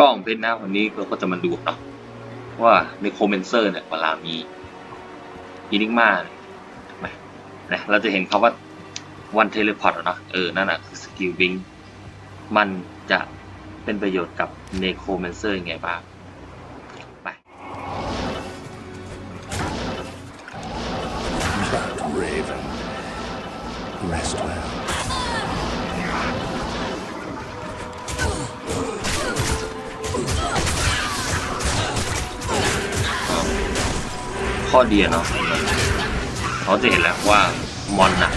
กล้องเพชรนะวันนี้เราก็จะมาดูเนาะว่าในโคเมนเซอร์เนี่ยเวลามีอินิกมาเนี่ยนะเราจะเห็นคาว่าวันเทเลพอร์ตเนาะเออ นั่นน่ะคือสกิลวิงมันจะเป็นประโยชน์กับเนโคเมนเซอร์ยังไงบ้างไป Raven, rest well. ข้อดีเนาะเขาจะเห็นแล้วว่ามอนน่ะ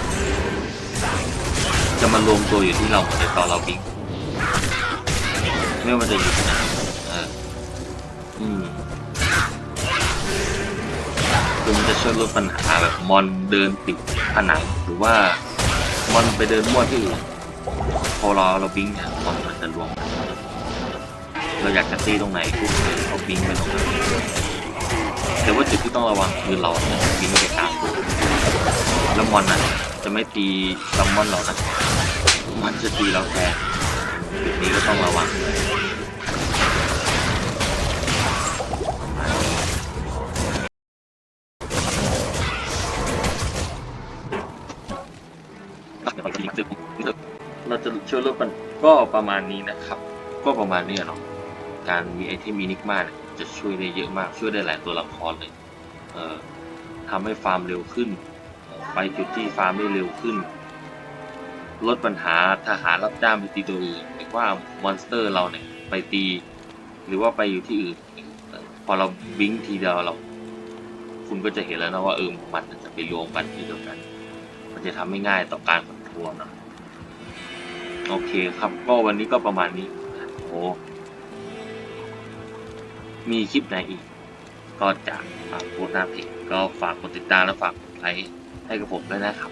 จะมารวมตัวอยู่ที่เราในตอนเราบิงไม่ว่ามันจะอยู่ที่ไหนเอออืมคือมันจะช่วยลดปัญหาแบบมอนเดินติดผนังหรือว่ามอนไปเดินมั่วที่อื่นพอเราเราบิงเนี่ยมอนมันจะรวม เราอยากจะตีตรงไหนปุ๊บเขาบิงไปตรงนั้น แต่ว่าจุดที่ต้องระวังคือเราเนี่ยวิ่งไปกลางตัวแล้วมอนน่ะจะไม่ตีซัมมอนเรานะมันจะตีเราแทนจุดนี้ก็ต้องระวังเราจะช่วยลดปัญก็ประมาณนี้นะครับ ก็ประมาณนี้เนาะการมีไอเทมมินิกมาเนี่ย จะช่วยได้เยอะมากช่วยได้หลายตัวละครเลยเออทำให้ฟาร์มเร็วขึ้น ไปจุดที่ฟาร์มได้เร็วขึ้น ลดปัญหาทหารรับจ้างไปตีตัวอื่นหรือว่ามอนสเตอร์เราเนี่ยไปตี หรือว่าไปอยู่ที่อื่น พอเราบิงทีเดียวเรา คุณก็จะเห็นแล้วนะว่าเออมันจะไปรวมกันที่เดียวกัน มันจะทำให้ง่ายต่อการคอนโทรลเนาะโอเคครับก็วันนี้ก็ประมาณนี้โอ้ มีคลิปไหนอีก ก็จะฝากโพสต์หน้าเพจก็ฝากกดติดตามและฝากกดไลค์ให้กับผมด้วยนะครับ